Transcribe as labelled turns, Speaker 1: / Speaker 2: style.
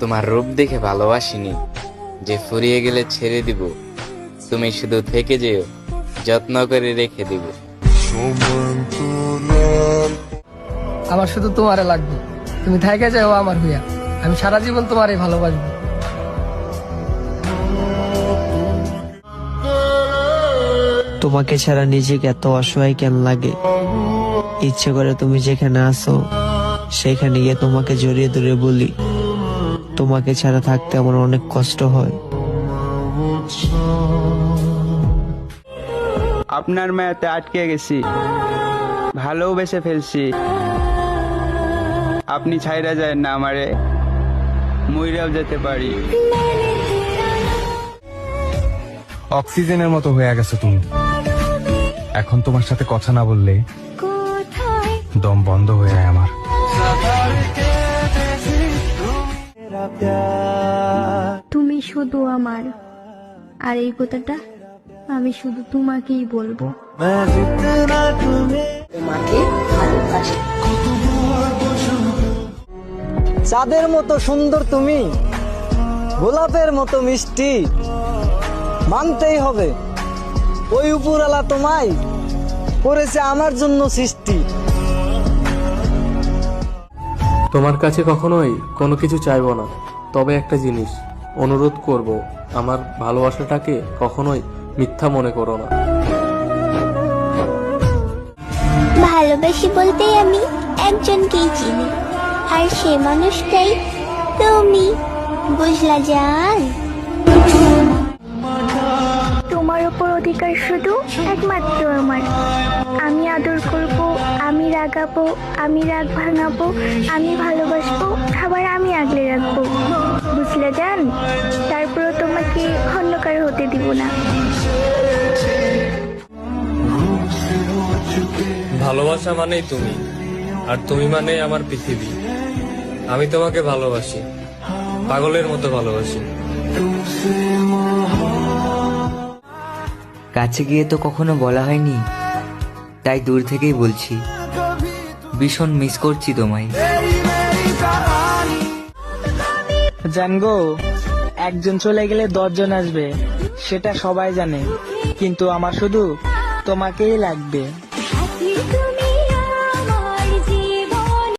Speaker 1: তোমার রূপ দেখে ভালোবাসিনি। যে ফুরিয়ে গেলে ছেড়ে দিব তুমি শুধু থেকে যেও যত্ন করে রেখে দিব।
Speaker 2: আমার শুধু তোমারে লাগবে। তুমি থাইকে যাও আমার হইয়া। আমি সারা জীবন তোমারে ভালোবাসবো।
Speaker 3: তোমাকে ছাড়া নিজেকে এত অসহায় কেন লাগে? ইচ্ছে করে তুমি যেখানে আসো সেখানে গিয়ে তোমাকে জড়িয়ে ধরে বলি। তোমাকে ছাড়া থাকতে আমার অনেক কষ্ট হয়।
Speaker 4: আপনার মায়াতে আটকে গেছি। ভালোবেসে ফেলছি। আপনি ছাইরা যায় না আমারে। মইরাও যেতে পারি।
Speaker 5: অক্সিজেনের মতো হয়ে গেছো তুমি। এখন তোমার সাথে কথা না বললে দম বন্ধ হয়ে যায় আমার।
Speaker 6: তুমি শুধু আমার। আর এই কথাটা আমি শুধু তোমাকেই বলব।
Speaker 7: চাঁদের মতো সুন্দর তুমি গোলাপের মতো মিষ্টি মানতেই হবে। ওই উপরালা তোমায় করেছে আমার জন্য সৃষ্টি।
Speaker 8: তোমার কাছে কখনোই কোনো কিছু চাইব না। তবে একটা জিনিস, অনুরোধ করব, আমার ভালোবাসাটাকে কখনোই মিথ্যা মনে করো না।
Speaker 9: ভালোবাসি বলতেই আমি একজনকেই চিনি, আর সে মানুষটাই তুমি, বুঝলা জান?
Speaker 6: তোমার উপর অধিকার শুধু একমাত্র আমার। আমি আদর করব, আমি রাগাবো, আমি রাগ ভাঙাবো, আমি ভালোবাসবো খাবার আমি আগলে রাখব। বুঝলে জান? তারপরও তোমাকে খন্ডকার হতে দিব না।
Speaker 8: ভালোবাসা মানেই তুমি, আর তুমি মানে আমার পৃথিবী। আমি তোমাকে ভালোবাসি, পাগলের মতো ভালোবাসি।
Speaker 10: কাছে গিয়ে তো কখনো বলা হয়নি। তাই দূর থেকেই বলছি ভীষণ মিস করছি তোমায়।
Speaker 7: জানগো একজন চলে গেলে দশজন আসবে সেটা সবাই জানে। কিন্তু আমার শুধু তোমাকেই লাগবে।